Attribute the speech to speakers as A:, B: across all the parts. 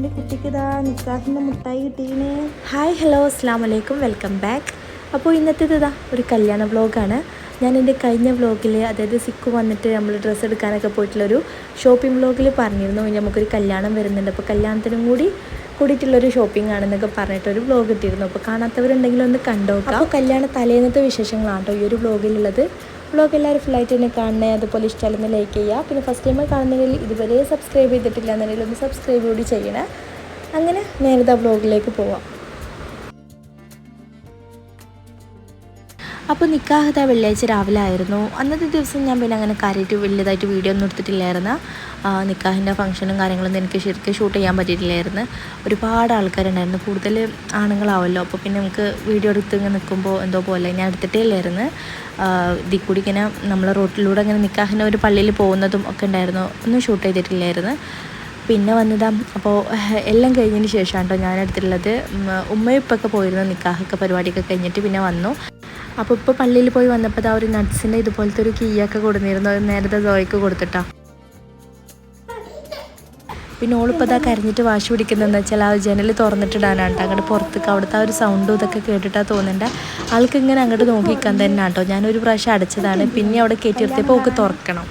A: എന്റെ കുട്ടിക്ക് ഇതാ നിക്കാഹിന്റെ മുട്ടായി കിട്ടീനെ
B: ഹായ് ഹലോ അസ്സാം വലൈക്കും വെൽക്കം ബാക്ക്. അപ്പോൾ ഇന്നത്തേത് ഇതാ ഒരു കല്യാണ വ്ലോഗാണ്. ഞാൻ എന്റെ കഴിഞ്ഞ വ്ളോഗിൽ അതായത് സിക്ക് വന്നിട്ട് നമ്മൾ ഡ്രസ്സ് എടുക്കാനൊക്കെ പോയിട്ടുള്ളൊരു ഷോപ്പിംഗ് വ്ളോഗിൽ പറഞ്ഞിരുന്നു. നമുക്കൊരു കല്യാണം വരുന്നുണ്ട്. അപ്പോൾ കല്യാണത്തിനും കൂടി കൂടിയിട്ടുള്ളൊരു ഷോപ്പിംഗ് ആണെന്നൊക്കെ പറഞ്ഞിട്ടൊരു വ്ലോഗ് ഇട്ടിരുന്നു. അപ്പോൾ കാണാത്തവരുണ്ടെങ്കിൽ ഒന്ന് കണ്ടോക്കാം. അപ്പോൾ കല്യാണ തലേന്നത്തെ വിശേഷങ്ങളാണ് കേട്ടോ ഈ ഒരു വ്ളോഗിലുള്ളത് വ്ളോഗ് എല്ലാവരും ഫുള്ളായിട്ട് തന്നെ കാണണേ. അതുപോലെ ഇഷ്ടമല്ലെന്ന് ലൈക്ക് ചെയ്യുക. പിന്നെ ഫസ്റ്റ് ടൈം കാണുന്നെങ്കിൽ ഇതുവരെ സബ്സ്ക്രൈബ് ചെയ്തിട്ടില്ല എന്നുണ്ടെങ്കിൽ ഒന്ന് സബ്സ്ക്രൈബ് കൂടി ചെയ്യണേ. അങ്ങനെ നേരത്തെ വ്ളോഗിലേക്ക് പോവാം. അപ്പോൾ നിക്കാഹത വെള്ളിയാഴ്ച രാവിലെ ആയിരുന്നു. അന്നത്തെ ദിവസം ഞാൻ പിന്നെ അങ്ങനെ കാര്യമായിട്ട് വലിയതായിട്ട് വീഡിയോ ഒന്നും എടുത്തിട്ടില്ലായിരുന്നു. നിക്കാഹിന്റെ ഫംഗ്ഷനും കാര്യങ്ങളൊന്നും എനിക്ക് ശരിക്കും ഷൂട്ട് ചെയ്യാൻ പറ്റിയിട്ടില്ലായിരുന്നു. ഒരുപാട് ആൾക്കാരുണ്ടായിരുന്നു. കൂടുതൽ ആണുങ്ങളാവല്ലോ. അപ്പോൾ പിന്നെ നമുക്ക് വീഡിയോ എടുത്ത് ഇങ്ങനെ നിൽക്കുമ്പോൾ എന്തോ പോലെ ഞാൻ എടുത്തിട്ടേ ഇല്ലായിരുന്നു. ഇതിൽ കൂടി ഇങ്ങനെ നമ്മളെ റോട്ടിലൂടെ ഇങ്ങനെ നിക്കാഹിന്റെ ഒരു പള്ളിയിൽ പോകുന്നതും ഒക്കെ ഉണ്ടായിരുന്നു. ഒന്നും ഷൂട്ട് ചെയ്തിട്ടില്ലായിരുന്നു. പിന്നെ വന്നതാ അപ്പോൾ എല്ലാം കഴിഞ്ഞതിന് ശേഷമാണ് കേട്ടോ ഞാൻ എടുത്തിട്ടുള്ളത്. ഉമ്മയും ഇപ്പൊക്കെ പോയിരുന്നു. നിക്കാഹൊക്കെ പരിപാടിയൊക്കെ കഴിഞ്ഞിട്ട് പിന്നെ വന്നു. അപ്പോൾ ഇപ്പോൾ പള്ളിയിൽ പോയി വന്നപ്പോൾ ആ ഒരു നട്ട്സിന്റെ ഇതുപോലത്തെ ഒരു കീയൊക്കെ കൊടുത്തിരുന്നു അത് നേരത്തെ ജോയ്ക്ക് കൊടുത്തിട്ടാ. പിന്നെ ഓളിപ്പോൾ അതാ കരഞ്ഞിട്ട് വാശി പിടിക്കുന്നതെന്ന് വെച്ചാൽ ആ ജനൽ തുറന്നിട്ടിടാനാണ് കേട്ടോ. അങ്ങോട്ട് പുറത്തേക്ക് അവിടുത്തെ ആ ഒരു സൗണ്ടും ഇതൊക്കെ കേട്ടിട്ടാ തോന്നണ്ട ആൾക്ക് ഇങ്ങനെ അങ്ങോട്ട് നോക്കിക്കാൻ തന്നെ കേട്ടോ. ഞാനൊരു പ്രാവശ്യം അടച്ചതാണ്. പിന്നെ അവിടെ കയറ്റി നിർത്തിയപ്പോൾ ഓക്ക് തുറക്കണം.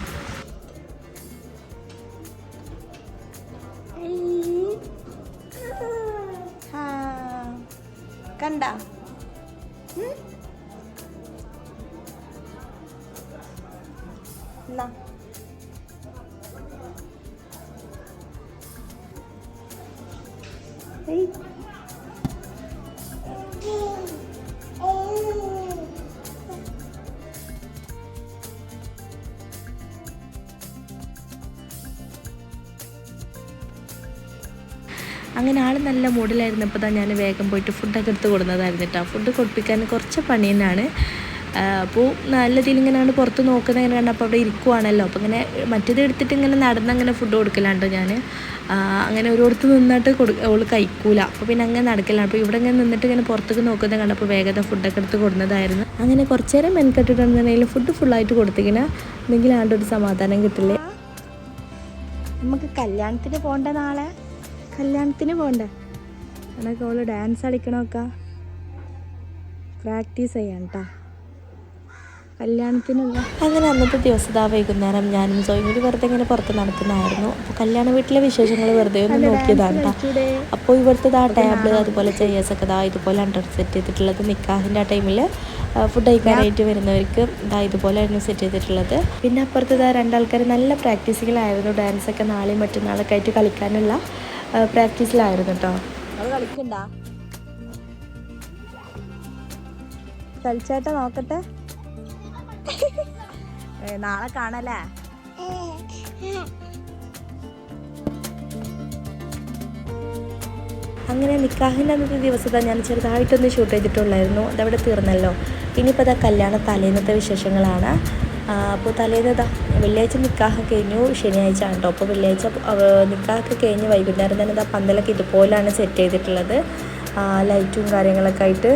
B: അങ്ങനെ ആൾ നല്ല മൂഡിലായിരുന്നപ്പോൾ തന്നെ ഞാൻ വേഗം പോയിട്ട് ഫുഡൊക്കെ എടുത്ത് കൊടുക്കുന്നതായിരുന്നു കേട്ടോ ഫുഡ് കൊടുപ്പിക്കാൻ കുറച്ച് പണി തന്നെയാണ്. അപ്പോൾ നല്ല കണ്ട് പുറത്ത് നോക്കുന്നത് ഇങ്ങനെ കണ്ടപ്പോൾ അവിടെ ഇരിക്കുവാണല്ലോ. അപ്പോൾ ഇങ്ങനെ മറ്റേത് എടുത്തിട്ട് ഇങ്ങനെ നടന്ന് അങ്ങനെ ഫുഡ് കൊടുക്കലാണ്ട് ഞാൻ അങ്ങനെ ഒരിടത്ത് നിന്നിട്ട് കൊടു അവൾ കഴിക്കൂല. അപ്പോൾ പിന്നെ അങ്ങനെ നടക്കലാണ്. അപ്പോൾ ഇവിടെ ഇങ്ങനെ നിന്നിട്ട് ഇങ്ങനെ പുറത്തേക്ക് നോക്കുന്നത് കണ്ടപ്പോൾ വേഗത ഫുഡൊക്കെ എടുത്ത് കൊടുക്കുന്നതായിരുന്നു അങ്ങനെ കുറച്ച് നേരം മെൻകെട്ടിട്ടുണ്ടെങ്കിൽ ഫുഡ് ഫുള്ളായിട്ട് കൊടുത്തിങ്ങനെ എന്തെങ്കിലും ആണ്ട് ഒരു സമാധാനം കിട്ടില്ലേ?
A: നമുക്ക് കല്യാണത്തിന് പോകണ്ട നാളെ? കല്യാണത്തിന് പോകണ്ട എനക്ക് അവൾ ഡാൻസ് കളിക്കണമൊക്കെ പ്രാക്ടീസ് ചെയ്യാം കേട്ടാ കല്യാണത്തിനുള്ള
B: അങ്ങനെ അന്നത്തെ ദിവസം ആ വൈകുന്നേരം ഞാനും സോയും കൂടി വെറുതെ ഇങ്ങനെ പുറത്ത് നടക്കുന്നതായിരുന്നു അപ്പോൾ കല്യാണ വീട്ടിലെ വിശേഷങ്ങൾ വെറുതെ ഒന്ന് നോക്കിയതാണ് കേട്ടോ. അപ്പോൾ ഇവിടുത്തെ ആ ടേബിൾ അതുപോലെ ചെയേഴ്സ് ഒക്കെ ദാ ഇതുപോലെ അണ്ടർ സെറ്റ് ചെയ്തിട്ടുള്ളത് നിക്കാഹിന്റെ ആ ടൈമിൽ ഫുഡ് കഴിക്കാനായിട്ട് വരുന്നവർക്ക് ഇതാ ഇതുപോലെയായിരുന്നു സെറ്റ് ചെയ്തിട്ടുള്ളത്. പിന്നെ അപ്പുറത്ത് ഇതാ രണ്ടാൾക്കാർ നല്ല പ്രാക്ടീസിലായിരുന്നു ഡാൻസൊക്കെ നാളെയും മറ്റന്നാളൊക്കെ ആയിട്ട് കളിക്കാനുള്ള പ്രാക്ടീസിലായിരുന്നു കേട്ടോ.
A: കളിക്കണ്ട? കളിച്ചേട്ട നോക്കട്ടെ. നാളെ കാണല്ലേ?
B: അങ്ങനെ നിക്കാഹിന്റെ അന്നത്തെ ദിവസത്തെ ഞാൻ ചെറുതായിട്ടൊന്ന് ഷൂട്ട് ചെയ്തിട്ടുള്ളായിരുന്നു. അതവിടെ തീർന്നല്ലോ. ഇനിയിപ്പോൾ അതാ കല്യാണ തലേന്നത്തെ വിശേഷങ്ങളാണ്. അപ്പോൾ തലേന്ന് ഇതാ വെള്ളിയാഴ്ച നിക്കാഹ് കഴിഞ്ഞു ശനിയാഴ്ച ആണ് കേട്ടോ അപ്പോൾ വെള്ളിയാഴ്ച നിക്കാഹൊക്കെ കഴിഞ്ഞ് വൈകുന്നേരം തന്നെ ഇതാ പന്തലൊക്കെ ഇതുപോലെയാണ് സെറ്റ് ചെയ്തിട്ടുള്ളത്. ലൈറ്റും കാര്യങ്ങളൊക്കെ ആയിട്ട്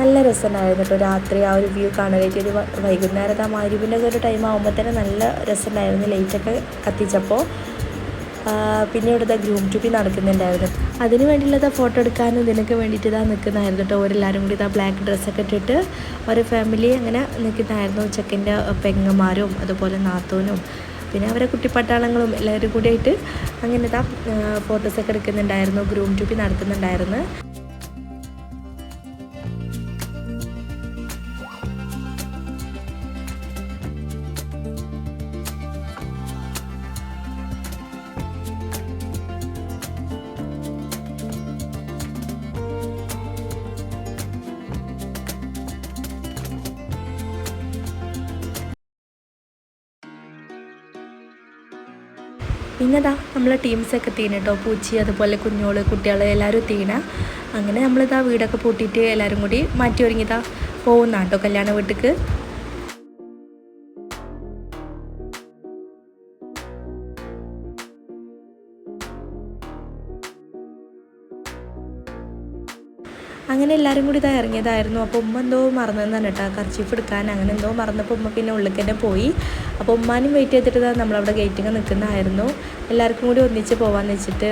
B: നല്ല രസമുണ്ടായിരുന്നു കേട്ടോ. രാത്രി ആ ഒരു വ്യൂ കാണാനായിട്ട് ഒരു വൈകുന്നേരത്തെ വൈകുന്നേരം ആ മാരുവിന്റെ ഒരു ടൈം ആകുമ്പോൾ തന്നെ നല്ല രസമുണ്ടായിരുന്നു ലൈറ്റൊക്കെ കത്തിച്ചപ്പോൾ പിന്നെ ഇവിടുത്തെ ഗ്രൂം ട്യൂബി നടക്കുന്നുണ്ടായിരുന്നു. അതിന് വേണ്ടിയുള്ളത് ഫോട്ടോ എടുക്കാനും ഇതിനൊക്കെ വേണ്ടിയിട്ട് ഇതാ നിൽക്കുന്നതായിരുന്നു കേട്ടോ. ഓരെല്ലാവരും കൂടി ഇതാ ബ്ലാക്ക് ഡ്രസ്സൊക്കെ ഇട്ടിട്ട് ഒരു ഫാമിലി അങ്ങനെ നിൽക്കുന്നതായിരുന്നു ചെക്കന്റെ പെങ്ങന്മാരും അതുപോലെ നാത്തൂനും പിന്നെ അവരെ കുട്ടിപ്പട്ടാളങ്ങളും എല്ലാവരും കൂടിയായിട്ട് അങ്ങനെ ഇതാ ഫോട്ടോസൊക്കെ എടുക്കുന്നുണ്ടായിരുന്നു. ഗ്രൂം ട്യൂബി നടത്തുന്നുണ്ടായിരുന്നു പിന്നെതാ നമ്മളെ ടീംസൊക്കെ തീന കേട്ടോ പൂച്ചി അതുപോലെ കുഞ്ഞോൾ കുട്ടികൾ എല്ലാവരും തീന. അങ്ങനെ നമ്മളിതാ വീടൊക്കെ പൂട്ടിയിട്ട് എല്ലാവരും കൂടി മാറ്റി ഒരുങ്ങിതാ പോകുന്ന കേട്ടോ കല്യാണ വീട്ടിക്ക്. എല്ലാവരും കൂടി ഇതാ ഇറങ്ങിയതായിരുന്നു. അപ്പോൾ ഉമ്മ എന്തോ മറന്നതെന്നാണ് കേട്ടോ കർച്ചീഫ് എടുക്കാൻ. അങ്ങനെ എന്തോ മറന്നപ്പോൾ ഉമ്മ പിന്നെ ഉള്ളിൽ തന്നെ പോയി. അപ്പോൾ ഉമ്മാനും വെയിറ്റ് ചെയ്തിട്ട് ഇതാ നമ്മളവിടെ ഗേറ്റിങ്ങ് നിൽക്കുന്നതായിരുന്നു എല്ലാവർക്കും കൂടി ഒന്നിച്ച് പോകാമെന്ന് വെച്ചിട്ട്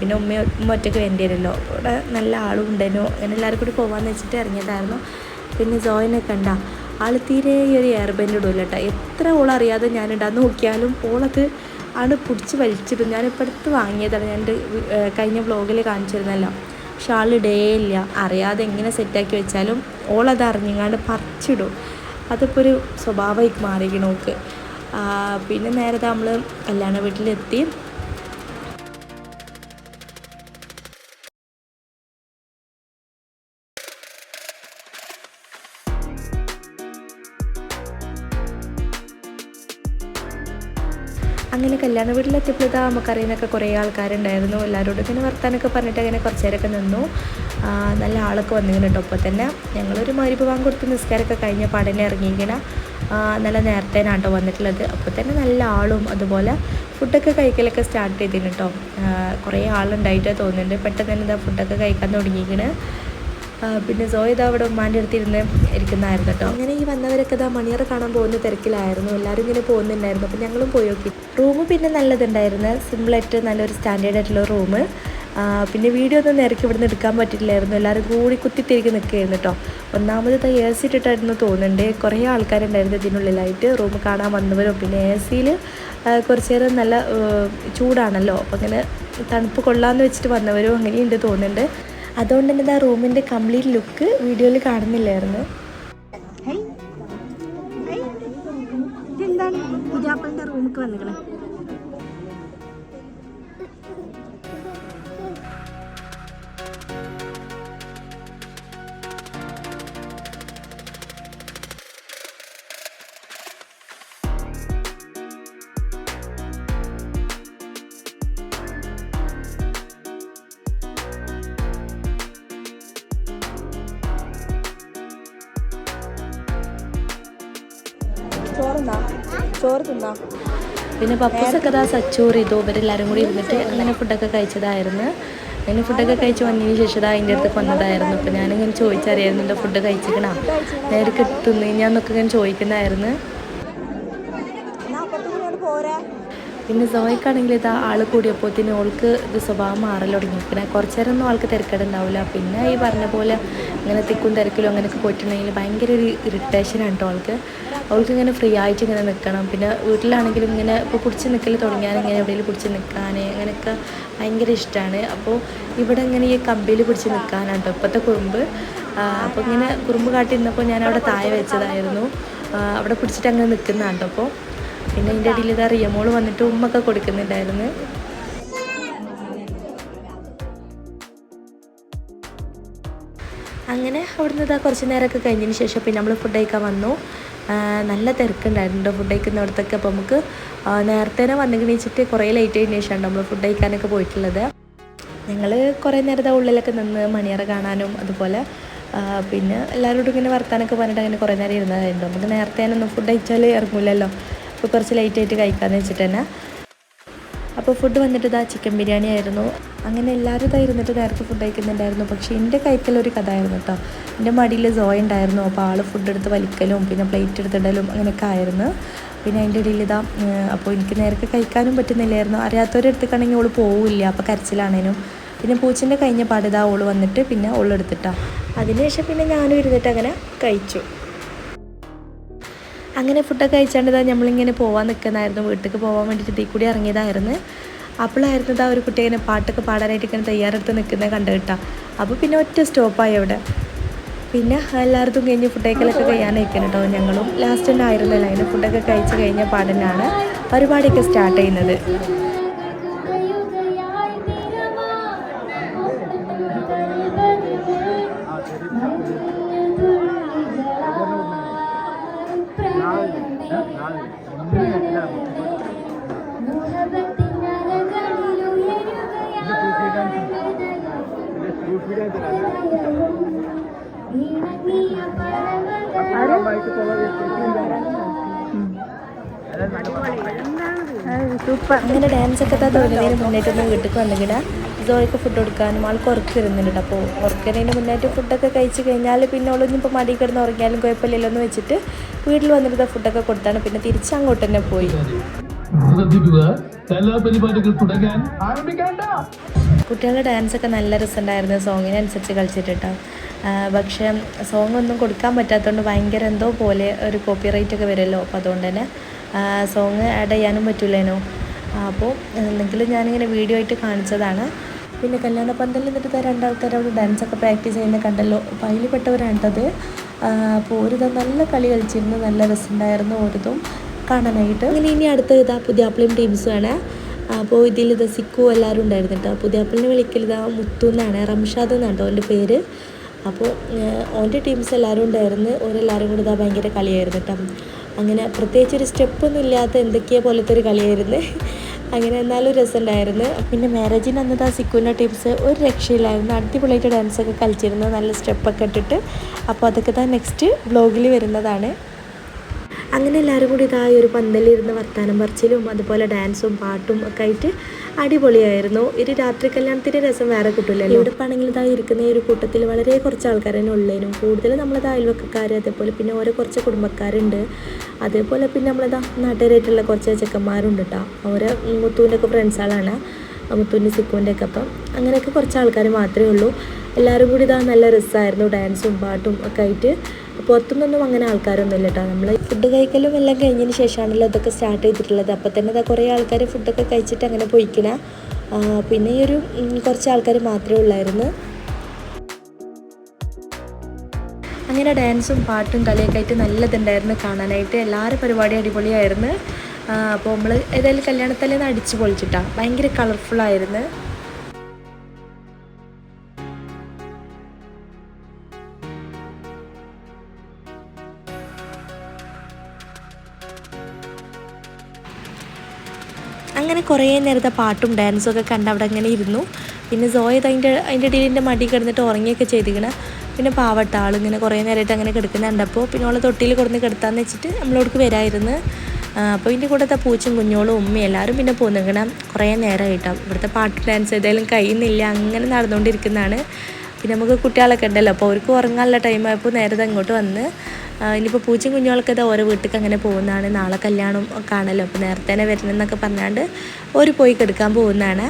B: പിന്നെ ഉമ്മ ഉമ്മ ഒറ്റയ്ക്ക് വേണ്ടി വരുമല്ലോ അവിടെ നല്ല ആളും ഉണ്ടായിരുന്നു അങ്ങനെ എല്ലാവരും കൂടി പോകാമെന്ന് വെച്ചിട്ട് ഇറങ്ങിയതായിരുന്നു. പിന്നെ ജോയിനെ കണ്ട. ആൾ തീരെ ഈ ഒരു എയർ ബാൻഡ് ഇടില്ല കേട്ടോ എത്ര ഓളറിയാതെ ഞാൻ ഇടാൻ നോക്കിയാലും ഓളത് ആണ് പിടിച്ച് വലിച്ചിടും. ഞാനിപ്പോൾ അടുത്ത് വാങ്ങിയതാണ്. ഞാൻ എന്റെ കഴിഞ്ഞ വ്ളോഗിൽ കാണിച്ചിരുന്നല്ലോ. പക്ഷെ ആൾ ഇല്ല അറിയാതെ എങ്ങനെ സെറ്റാക്കി വെച്ചാലും ഓൾ ഓളത് അറിഞ്ഞങ്ങാണ്ട് പറിച്ചിടും. അതിപ്പോൾ ഒരു സ്വഭാവമായി മാറിയിരിക്കണോക്ക് പിന്നെ നേരത്തെ നമ്മൾ കല്യാണ വീട്ടിലെത്തി. കല്യാണ വീട്ടിലെത്തിയപ്പോൾ ഇതാ നമുക്കറിയുന്നൊക്കെ കുറേ ആൾക്കാരുണ്ടായിരുന്നു. എല്ലാവരോടും ഇങ്ങനെ വർത്താനൊക്കെ പറഞ്ഞിട്ട് അങ്ങനെ കുറച്ച് നേരമൊക്കെ നിന്നു നല്ല ആളൊക്കെ വന്നിങ്ങനെ കേട്ടോ. അപ്പോൾ തന്നെ ഞങ്ങളൊരു വാങ്ങി കൊടുത്ത് നിസ്കാരമൊക്കെ കഴിഞ്ഞ പാടനെ ഇറങ്ങിയിങ്ങനെ നല്ല നേരത്തേനാട്ടോ വന്നിട്ടുള്ളത്. അപ്പോൾ തന്നെ നല്ല ആളും അതുപോലെ ഫുഡൊക്കെ കഴിക്കലൊക്കെ സ്റ്റാർട്ട് ചെയ്തിന് കേട്ടോ. കുറേ ആളുണ്ടായിട്ട് തോന്നുന്നുണ്ട്. പെട്ടെന്ന് തന്നെ ഇതാ ഫുഡൊക്കെ കഴിക്കാൻ തുടങ്ങിയിരിക്കണ്. പിന്നെ സോയിത അവിടെ ഉമ്മാന്റെ അടുത്തിരുന്ന് ഇരിക്കുന്നതായിരുന്നു കേട്ടോ. അങ്ങനെ ഈ വന്നവരൊക്കെ ഇതാ മണിയറ കാണാൻ പോകുന്ന തിരക്കിലായിരുന്നു. എല്ലാവരും ഇങ്ങനെ പോകുന്നുണ്ടായിരുന്നു. അപ്പോൾ ഞങ്ങളും പോയി നോക്കി. റൂം പിന്നെ നല്ലതുണ്ടായിരുന്നു. സിമ്പിളായിട്ട് നല്ലൊരു സ്റ്റാൻഡേർഡ് ആയിട്ടുള്ള റൂം. പിന്നെ വീഡിയോ ഒന്നും നേരത്തെ ഇവിടുന്ന് എടുക്കാൻ പറ്റില്ലായിരുന്നു. എല്ലാവരും കൂടി കുത്തിത്തിരിക്ക് നിൽക്കുകയായിരുന്നു കേട്ടോ. ഒന്നാമത് ഇത് എ സി ഇട്ടിട്ടായിരുന്നു തോന്നുന്നുണ്ട്. കുറേ ആൾക്കാരുണ്ടായിരുന്നു ഇതിനുള്ളിലായിട്ട്. റൂം കാണാൻ വന്നവരും പിന്നെ എ സിയിൽ കുറച്ച് നേരം നല്ല ചൂടാണല്ലോ. അപ്പോൾ അങ്ങനെ തണുപ്പ് കൊള്ളാമെന്ന് വെച്ചിട്ട് വന്നവരും അങ്ങനെയുണ്ട് തോന്നുന്നുണ്ട്. അതുകൊണ്ട് തന്നെ ആ റൂമിന്റെ കംപ്ലീറ്റ് ലുക്ക് വീഡിയോയിൽ കാണുന്നില്ലായിരുന്നു.
A: ഇതെന്താണ്? പുതിയാപ്പളിന്റെ റൂമിലേക്ക് വന്നിക്കണേ ചോറുന്നാ? ചോറ് തിന്നാ?
B: പിന്നെ പപ്പൂസൊക്കെ അതാ സച്ചോറ് ഇതോ ഇവരെല്ലാവരും കൂടി ഇരുന്നിട്ട് അങ്ങനെ ഫുഡൊക്കെ കഴിച്ചതായിരുന്നു. അങ്ങനെ ഫുഡൊക്കെ കഴിച്ച് വന്നതിന് ശേഷം അതിന്റെ അടുത്ത് വന്നതായിരുന്നു. അപ്പോൾ ഞാനിങ്ങനെ ചോദിച്ചറിയായിരുന്നു എന്റെ ഫുഡ് കഴിച്ചിക്കണ? നേരെ കിട്ടുന്നു? ഞാന്നൊക്കെ ഇങ്ങനെ ചോദിക്കുന്നതായിരുന്നു. പിന്നെ സോയ്ക്കാണെങ്കിൽ ഇതാ ആൾ കൂടിയപ്പോഴത്തേന് ഓൾക്ക് ഇത് സ്വഭാവം മാറൽ തുടങ്ങി. പിന്നെ കുറച്ച് നേരം ഒന്നും ആൾക്ക് തിരക്കേടുണ്ടാവില്ല. പിന്നെ ഈ പറഞ്ഞ പോലെ ഇങ്ങനെ തിക്കും തിരക്കിലും അങ്ങനെയൊക്കെ പോയിട്ടുണ്ടെങ്കിൽ ഭയങ്കര ഒരു ഇറിറ്റേഷനാണ് കേട്ടോ അവൾക്ക് അവൾക്ക് ഇങ്ങനെ ഫ്രീ ആയിട്ട് ഇങ്ങനെ നിൽക്കണം പിന്നെ വീട്ടിലാണെങ്കിലും ഇങ്ങനെ ഇപ്പോൾ പിടിച്ച് നിൽക്കൽ തുടങ്ങിയാൽ ഇങ്ങനെ എവിടെയെങ്കിലും പിടിച്ച് നിൽക്കാൻ അങ്ങനെയൊക്കെ ഭയങ്കര ഇഷ്ടമാണ് അപ്പോൾ ഇവിടെ ഇങ്ങനെ ഈ കമ്പിയിൽ പിടിച്ച് നിൽക്കാനാണ് കേട്ടോ ഇപ്പോഴത്തെ കുറുമ്പ് അപ്പോൾ ഇങ്ങനെ കുറുമ്പ് കാട്ടി നിന്നപ്പോൾ ഞാൻ അവിടെ താഴെ വെച്ചതായിരുന്നു. അവിടെ പിടിച്ചിട്ട് അങ്ങനെ നിൽക്കുന്നതാണ് കേട്ടോ അപ്പോൾ പിന്നെ അതിന്റെ ഇടയിൽ ഇതാ റിയമോൾ വന്നിട്ട് ഉമ്മൊക്കെ കൊടുക്കുന്നുണ്ടായിരുന്നു. അങ്ങനെ അവിടുന്ന് ഇതാ കുറച്ച് നേരമൊക്കെ കഴിഞ്ഞതിന് ശേഷം പിന്നെ നമ്മൾ ഫുഡ് കഴിക്കാൻ വന്നു. നല്ല തിരക്കുണ്ടായിരുന്നു ഫുഡ് കഴിക്കുന്നിടത്തൊക്കെ. അപ്പോൾ നമുക്ക് നേരത്തെ തന്നെ വെച്ചിട്ട് കുറേ ലേറ്റ് ആയതിനു ശേഷമാണ് നമ്മൾ ഫുഡ് കഴിക്കാനൊക്കെ പോയിട്ടുള്ളത്. ഞങ്ങൾ കുറേ നേരത്തെ ഉള്ളിലൊക്കെ നിന്ന് മണിയറ കാണാനും അതുപോലെ പിന്നെ എല്ലാവരോടും ഇങ്ങനെ വർത്താനൊക്കെ പറഞ്ഞിട്ട് അങ്ങനെ കുറേ നേരം ഇരുന്നതായിരുന്നു. നമുക്ക് നേരത്തെ തന്നെ ഒന്നും ഫുഡ് കഴിച്ചാൽ ഇറങ്ങില്ലല്ലോ അപ്പോൾ കുറച്ച് ലേറ്റ് ആയിട്ട് കഴിക്കാമെന്ന് വെച്ചിട്ട് തന്നെ. അപ്പോൾ ഫുഡ് വന്നിട്ട് ഇതാ ചിക്കൻ ബിരിയാണി ആയിരുന്നു. അങ്ങനെ എല്ലാവരും ഇതാ ഇരുന്നിട്ട് നേരത്തെ ഫുഡ് കഴിക്കുന്നുണ്ടായിരുന്നു. പക്ഷേ എന്റെ കഴിക്കലൊരു കഥ ആയിരുന്നു കേട്ടോ. എന്റെ മടിയിൽ സോയ ഉണ്ടായിരുന്നു. അപ്പോൾ ആൾ ഫുഡ് എടുത്ത് വലിക്കലും പിന്നെ പ്ലേറ്റ് എടുത്തിടലും അങ്ങനെയൊക്കെ ആയിരുന്നു. പിന്നെ അതിന്റെ ഇടയിൽ ഇതാ അപ്പോൾ എനിക്ക് നേരത്തെ കഴിക്കാനും പറ്റുന്നില്ലായിരുന്നു. അറിയാത്തവരെടുത്തേക്കാണെങ്കിൽ ഓൾ പോവില്ല. അപ്പോൾ കരച്ചിലാണേനും. പിന്നെ പൂച്ചന്റെ കഴിഞ്ഞ പാടിതാ ഓൾ വന്നിട്ട് പിന്നെ ഓൾ എടുത്തിട്ടാണ് അതിനുശേഷം പിന്നെ ഞാനും ഇരുന്നിട്ട് അങ്ങനെ കഴിച്ചു. അങ്ങനെ ഫുഡൊക്കെ കഴിച്ചാണ്ട് ഇതാ നമ്മളിങ്ങനെ പോകാൻ നിൽക്കുന്നതായിരുന്നു വീട്ടിലേക്ക് പോകാൻ വേണ്ടിയിട്ട് തീ കൂടി ഇറങ്ങിയതായിരുന്നു. അപ്പോഴായിരുന്നു ഇതാ ഒരു കുട്ടി ഇങ്ങനെ പാട്ടൊക്കെ പാടാനായിട്ട് ഇങ്ങനെ തയ്യാറെടുത്ത് നിൽക്കുന്നത് കണ്ടു കിട്ടാം. അപ്പോൾ പിന്നെ ഒറ്റ സ്റ്റോപ്പായി അവിടെ. പിന്നെ എല്ലായിടത്തും കഴിഞ്ഞ് ഫുഡേക്കലൊക്കെ കഴിയാനായിരിക്കും കേട്ടോ ഞങ്ങളും ലാസ്റ്റ് തന്നെ ആയിരുന്നല്ലോ അതിന് ഫുഡൊക്കെ കഴിച്ച് കഴിഞ്ഞ പാടനാണ്. പരിപാടിയൊക്കെ സ്റ്റാർട്ട് ചെയ്യുന്നത്.
A: സൂപ്പർ
B: അങ്ങനെ ഡാൻസ് ഒക്കെ തുടങ്ങിയതിന് മുന്നേറ്റൊന്ന് വീട്ടിൽ വന്നിങ്ങനെ ജോയ്ക്ക് ഫുഡ് കൊടുക്കാനും ആൾക്ക് ഉറക്കം വരുന്നുണ്ട് അപ്പോൾ ഉറക്കുന്നതിന് മുന്നായിട്ട് ഫുഡൊക്കെ കഴിച്ച് കഴിഞ്ഞാൽ പിന്നെ അവളൊന്നും മടി കിടന്ന് ഉറങ്ങിയാലും കുഴപ്പമില്ലല്ലോ എന്ന് വെച്ചിട്ട് വീട്ടിൽ വന്നിട്ട് ഫുഡൊക്കെ കൊടുത്താണ്. പിന്നെ തിരിച്ച് അങ്ങോട്ട് തന്നെ പോയി. കുട്ടികളുടെ ഡാൻസ് ഡാൻസൊക്കെ നല്ല രസമുണ്ടായിരുന്നു. സോങ്ങിനനുസരിച്ച് കളിച്ചിട്ട് പക്ഷേ സോങ് ഒന്നും കൊടുക്കാൻ പറ്റാത്തതുകൊണ്ട് ഭയങ്കര എന്തോ പോലെ ഒരു കോപ്പി റൈറ്റ് ഒക്കെ വരുമല്ലോ. അപ്പോൾ അതുകൊണ്ട് തന്നെ സോങ് ആഡ് ചെയ്യാനും പറ്റില്ലേനോ അപ്പോൾ എന്തെങ്കിലും ഞാനിങ്ങനെ വീഡിയോ ആയിട്ട് കാണിച്ചതാണ്. പിന്നെ കല്യാണ പന്തലിൽ നിന്നിട്ട് രണ്ടാൾക്കാർ അവിടെ ഡാൻസൊക്കെ പ്രാക്ടീസ് ചെയ്യുന്ന കണ്ടല്ലോ. അപ്പോൾ അതിൽ പെട്ടവരാണ്ടത് അപ്പോൾ ഒരു നല്ല കളി കളിച്ചിരുന്നു. നല്ല രസമുണ്ടായിരുന്നു ഓരോതും കാണാനായിട്ട്. അങ്ങനെ ഇനി അടുത്ത ഇതാ പുതിയാപ്പിളയും ടീംസുമാണ്. അപ്പോൾ ഇതിൽ ഇത് സിക്കു എല്ലാവരും ഉണ്ടായിരുന്നു കേട്ടോ. പുതിയാപ്പിളിനെ വിളിക്കൽ ഇതാ മുത്തു എന്നാണ്. റംഷാദ് എന്നാണ് കേട്ടോ പേര്. അപ്പോൾ ഓന്റെ ടീംസ് എല്ലാവരും ഉണ്ടായിരുന്നു. ഓരെല്ലാവരും കൂടി ഇതാ ഭയങ്കര കളിയായിരുന്നു കേട്ടോ. അങ്ങനെ പ്രത്യേകിച്ച് ഒരു സ്റ്റെപ്പൊന്നും ഇല്ലാത്ത എന്തൊക്കെയാ പോലത്തെ ഒരു കളിയായിരുന്നു. അങ്ങനെ എന്നാലും രസമുണ്ടായിരുന്നു. പിന്നെ മാരേജിന് അന്ന് ആ സിക്കുവിന്റെ ടിപ്സ് ഒരു രക്ഷയില്ലായിരുന്നു. അടിപൊളിയായിട്ട് ഡാൻസൊക്കെ കളിച്ചിരുന്നു. നല്ല സ്റ്റെപ്പൊക്കെ ഇട്ടിട്ട്. അപ്പോൾ അതൊക്കെ തന്നെ നെക്സ്റ്റ് വ്ലോഗിൽ വരുന്നതാണ്. അങ്ങനെ എല്ലാവരും കൂടി ഇതാ ഈ ഒരു പന്തലിരുന്ന് വർത്താനം പറിച്ചിലും അതുപോലെ ഡാൻസും പാട്ടും ഒക്കെ ആയിട്ട് അടിപൊളിയായിരുന്നു. ഒരു രാത്രി കല്യാണത്തിന്റെ രസം വേറെ കിട്ടില്ലല്ലോ ഇവിടെ ആണെങ്കിൽ ഇതാ ഇരിക്കുന്ന ഒരു കൂട്ടത്തിൽ വളരെ കുറച്ച് ആൾക്കാർ തന്നെ കൂടുതലും നമ്മളിതാ അയൽവക്കക്കാർ അതേപോലെ പിന്നെ ഓരോ കുറച്ച് കുടുംബക്കാരുണ്ട്. അതേപോലെ പിന്നെ നമ്മളിതാ നാട്ടുകാരായിട്ടുള്ള കുറച്ച് ചെക്കന്മാരുണ്ട് കേട്ടോ അവരെ മുത്തുവിന്റെ ഒക്കെ ഫ്രണ്ട്സുകളാണ് മുത്തുവിന്റെ സിക്കുവിന്റെ ഒക്കെ അപ്പം അങ്ങനെയൊക്കെ കുറച്ച് ആൾക്കാർ മാത്രമേ ഉള്ളൂ. എല്ലാവരും കൂടി ഇതാ നല്ല രസമായിരുന്നു ഡാൻസും പാട്ടും ഒക്കെ ആയിട്ട്. പുറത്തുനിന്നൊന്നും അങ്ങനെ ആൾക്കാരൊന്നും ഇല്ല കേട്ടോ നമ്മൾ ഫുഡ് കഴിക്കലും എല്ലാം കഴിഞ്ഞതിന് ശേഷമാണല്ലോ അതൊക്കെ സ്റ്റാർട്ട് ചെയ്തിട്ടുള്ളത്. അപ്പോൾ തന്നെ ഇതാ കുറേ ആൾക്കാർ ഫുഡൊക്കെ കഴിച്ചിട്ട് അങ്ങനെ പോയിക്കണ. പിന്നെ ഈ ഒരു കുറച്ച് ആൾക്കാർ മാത്രമേ ഉള്ളായിരുന്നു. അങ്ങനെ ഡാൻസും പാട്ടും കളിയൊക്കെ ആയിട്ട് നല്ലതുണ്ടായിരുന്നു കാണാനായിട്ട്. എല്ലാവരും പരിപാടി അടിപൊളിയായിരുന്നു. അപ്പോൾ നമ്മൾ ഏതായാലും കല്യാണത്തലേന്ന് അടിച്ച് പൊളിച്ചിട്ടാണ് ഭയങ്കര കളർഫുള്ളായിരുന്നു അങ്ങനെ കുറേ നേരത്തെ പാട്ടും ഡാൻസും ഒക്കെ കണ്ട് അവിടെ അങ്ങനെ ഇരുന്നു. പിന്നെ സോയത് അതിന്റെ അതിന്റെ ഇടയിൽ എന്റെ മടി കിടന്നിട്ട് ഉറങ്ങിയൊക്കെ ചെയ്തിരിക്കണം. പിന്നെ പാവട്ട ആളിങ്ങനെ കുറേ നേരമായിട്ട് അങ്ങനെ കിടക്കുന്ന കണ്ടപ്പോൾ പിന്നെ അവളെ തൊട്ടിയിൽ കൊടുന്ന് കിടത്താന്ന് വെച്ചിട്ട് നമ്മളോടക്ക് വരായിരുന്നു. അപ്പോൾ ഇതിന്റെ കൂടെ പൂച്ചും കുഞ്ഞോളും ഉമ്മയും എല്ലാവരും പിന്നെ പോന്നിക്കണം കുറേ നേരമായിട്ടാണ് ഇവിടുത്തെ പാട്ട് ഡാൻസ് ഏതായാലും കഴിയുന്നില്ല. അങ്ങനെ നടന്നുകൊണ്ടിരിക്കുന്നതാണ്. പിന്നെ നമുക്ക് കുട്ടികളൊക്കെ ഉണ്ടല്ലോ. അപ്പോൾ അവർക്ക് ഉറങ്ങാനുള്ള ടൈമായപ്പോൾ നേരത്തെ അങ്ങോട്ട് വന്ന് ഇനിയിപ്പോൾ പൂച്ചയും കുഞ്ഞുങ്ങളൊക്കെ ഇത് ഓരോ വീട്ടിലേക്ക് അങ്ങനെ പോകുന്നതാണ്. നാളെ കല്യാണം ഒക്കെ ആണല്ലോ. അപ്പോൾ നേരത്തെ തന്നെ വരണമെന്നൊക്കെ പറഞ്ഞാണ്ട് ഒരു പോയി കിടക്കാൻ പോകുന്നതാണ്.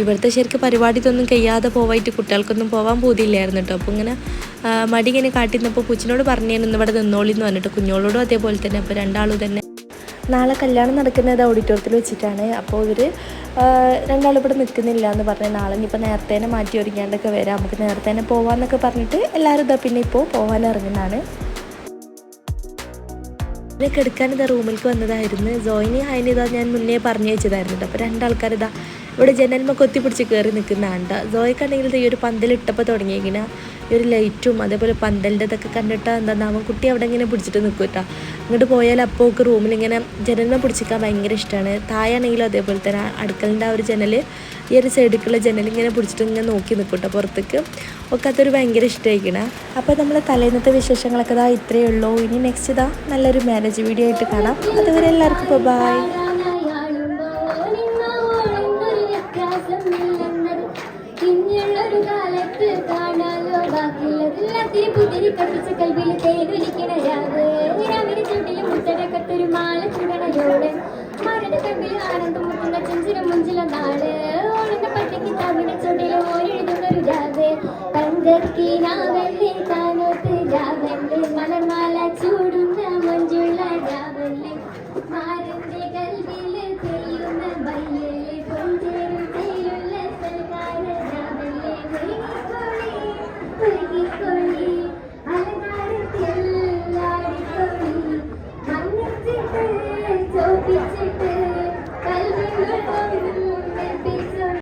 B: ഇവിടുത്തെ ശരിക്കും പരിപാടി ഇതൊന്നും കഴിയാതെ പോവായിട്ട് കുട്ടികൾക്കൊന്നും പോകാൻ പോതില്ലായിരുന്നു കേട്ടോ അപ്പോൾ ഇങ്ങനെ മടി ഇങ്ങനെ കാട്ടിന്നപ്പോൾ പൂച്ചിനോട് പറഞ്ഞേന്ന് ഇവിടെ നിന്നോളി എന്ന് പറഞ്ഞിട്ട്. കുഞ്ഞോളോടും അതേപോലെ തന്നെ. അപ്പോൾ രണ്ടാളും തന്നെ നാളെ കല്യാണം നടക്കുന്നത് ഓഡിറ്റോറിയത്തിൽ വെച്ചിട്ടാണ്. അപ്പോൾ ഇവർ രണ്ടാളും ഇവിടെ നിൽക്കുന്നില്ല എന്ന് പറഞ്ഞ് നാളെ ഇനിയിപ്പോൾ നേരത്തേനെ മാറ്റി ഒരുങ്ങാണ്ടൊക്കെ വരാം. നമുക്ക് നേരത്തേനെ പോകാമെന്നൊക്കെ പറഞ്ഞിട്ട് എല്ലാവരും ഇതാ പിന്നെ ഇപ്പോൾ പോകാൻ ഇറങ്ങുന്നതാണ് ഇതൊക്കെ എടുക്കാൻ ഇതാ റൂമിലേക്ക് വന്നതായിരുന്നു. ജോയിനി ഹൈനി ഇതാ ഞാൻ മുന്നേ പറഞ്ഞു വെച്ചതായിരുന്നു അപ്പോൾ രണ്ടാൾക്കാർ ഇതാ ഇവിടെ ജനൽമ കൊത്തി പിടിച്ച് കയറി നിൽക്കുന്നതാണ്ട സോയക്കാണെങ്കിൽ ഈ ഒരു പന്തലിട്ടപ്പോൾ തുടങ്ങിയിരിക്കുന്ന ഈ ഒരു ലൈറ്റും അതേപോലെ പന്തലിന്റെ ഇതൊക്കെ കണ്ടിട്ട് എന്താ കുട്ടി അവിടെ ഇങ്ങനെ പിടിച്ചിട്ട് നിൽക്കും കേട്ടോ ഇങ്ങോട്ട് പോയാൽ അപ്പോൾ ഒക്കെ റൂമിൽ ഇങ്ങനെ ജനലിനെ പിടിച്ചിരിക്കാൻ ഭയങ്കര ഇഷ്ടമാണ് തായാണെങ്കിലും അതേപോലെ തന്നെ അടുക്കളന്റെ ആ ഒരു ജനൽ ഈ ഒരു സൈഡിലേക്കുള്ള ജനൽ ഇങ്ങനെ പിടിച്ചിട്ട് ഇങ്ങനെ നോക്കി നിൽക്കും കേട്ടോ പുറത്തേക്ക്. ഒക്കെ അതൊരു ഭയങ്കര ഇഷ്ടമായിരിക്കണം അപ്പോൾ നമ്മൾ തലേന്നത്തെ വിശേഷങ്ങളൊക്കെ ഇതാ ഇത്രയേ ഉള്ളൂ. ഇനി നെക്സ്റ്റ് ഇതാ നല്ലൊരു മാരേജ് വീഡിയോ ആയിട്ട് കാണാം. അതുവരെ എല്ലാവർക്കും ബൈ
C: കത്തിച്ച കൽവിയിൽ തേനൊലിക്കണ രാവ് രാവിലെ ചുണ്ടിൽ മുത്തര കത്തൊരു മാല ചുടണയോട്. മരുടെ കമ്പിൽ ആനന്ദം മുത്തുന്ന ചെഞ്ചിര മുഞ്ചില നാൾ ഓണന്റെ പട്ടയ്ക്ക് തവിട ചുണ്ടിൽ ഓരെഴുതുന്നൊരു രാവ് പങ്കത്തിനാവല്ലേ മലർമാല ചൂടുന്ന